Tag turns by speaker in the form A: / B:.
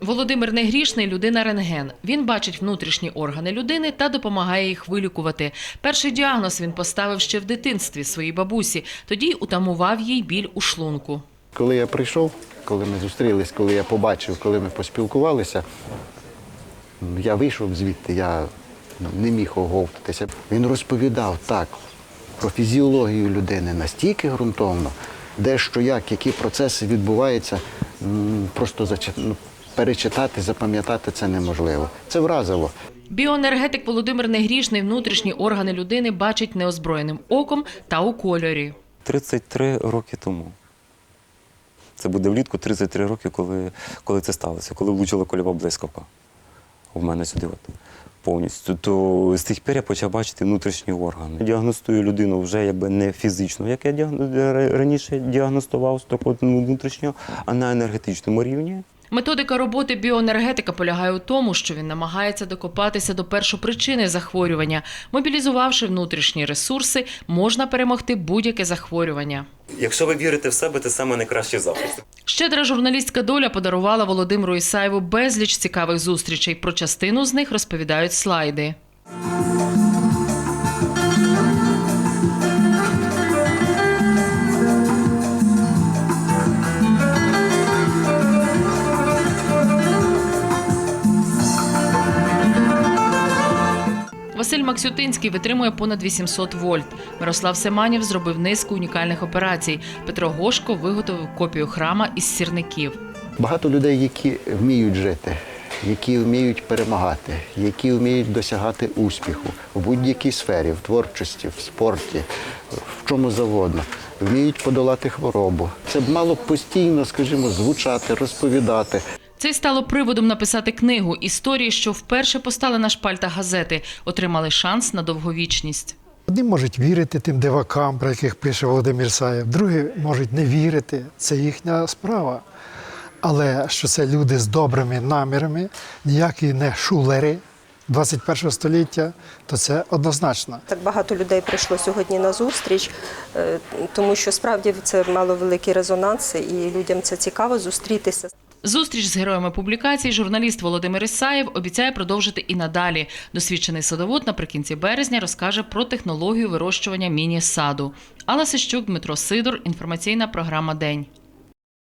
A: Володимир Негрішний людина рентген. Він бачить внутрішні органи людини та допомагає їх вилікувати. Перший діагноз він поставив ще в дитинстві своїй бабусі. Тоді утамував їй біль у шлунку.
B: Коли я прийшов, коли ми зустрілись, коли я побачив, коли ми поспілкувалися, я вийшов звідти, я ну, не міг оговтатися. Він розповідав так про фізіологію людини настільки ґрунтовно, де що як, які процеси відбуваються, просто зачи- ну, перечитати, запам'ятати це неможливо. Це вразило.
A: Біоенергетик Володимир Негрішний внутрішні органи людини бачить неозброєним оком та у кольорі.
C: 33 роки тому. Це буде влітку 33 роки, коли, коли це сталося, коли влучила кольова блискавка в мене сюди от, повністю. То з тих пір я почав бачити внутрішні органи. Діагностую людину вже якби не фізично, як я діагно- раніше діагностував, так от ну, внутрішньо, а на енергетичному рівні.
A: Методика роботи біоенергетика полягає у тому, що він намагається докопатися до першопричини захворювання. Мобілізувавши внутрішні ресурси, можна перемогти будь-яке захворювання.
C: Якщо ви вірите в себе, це саме найкращий захист.
A: Щедра журналістська доля подарувала Володимиру Ісаєву безліч цікавих зустрічей. Про частину з них розповідають слайди. Василь Максютинський витримує понад 800 вольт. Мирослав Семанів зробив низку унікальних операцій. Петро Гошко виготовив копію храма із сірників.
B: Багато людей, які вміють жити, які вміють перемагати, які вміють досягати успіху у будь-якій сфері, в творчості, в спорті, в чому завгодно, вміють подолати хворобу. Це б мало постійно, скажімо, звучати, розповідати.
A: Це й стало приводом написати книгу. Історії, що вперше постали на шпальтах газети, отримали шанс на довговічність.
D: Одні можуть вірити тим дивакам, про яких пише Володимир Саєв, другі можуть не вірити. Це їхня справа. Але що це люди з добрими намірами, ніякі не шулери 21 століття, то це однозначно.
E: Так багато людей прийшло сьогодні на зустріч, е, тому що справді це мало великий резонанс, і людям це цікаво зустрітися.
A: Зустріч з героями публікацій журналіст Володимир Ісаєв обіцяє продовжити і надалі. Досвідчений садовод наприкінці березня розкаже про технологію вирощування міні-саду. Алла Сищук, Дмитро Сидор. Інформаційна програма День.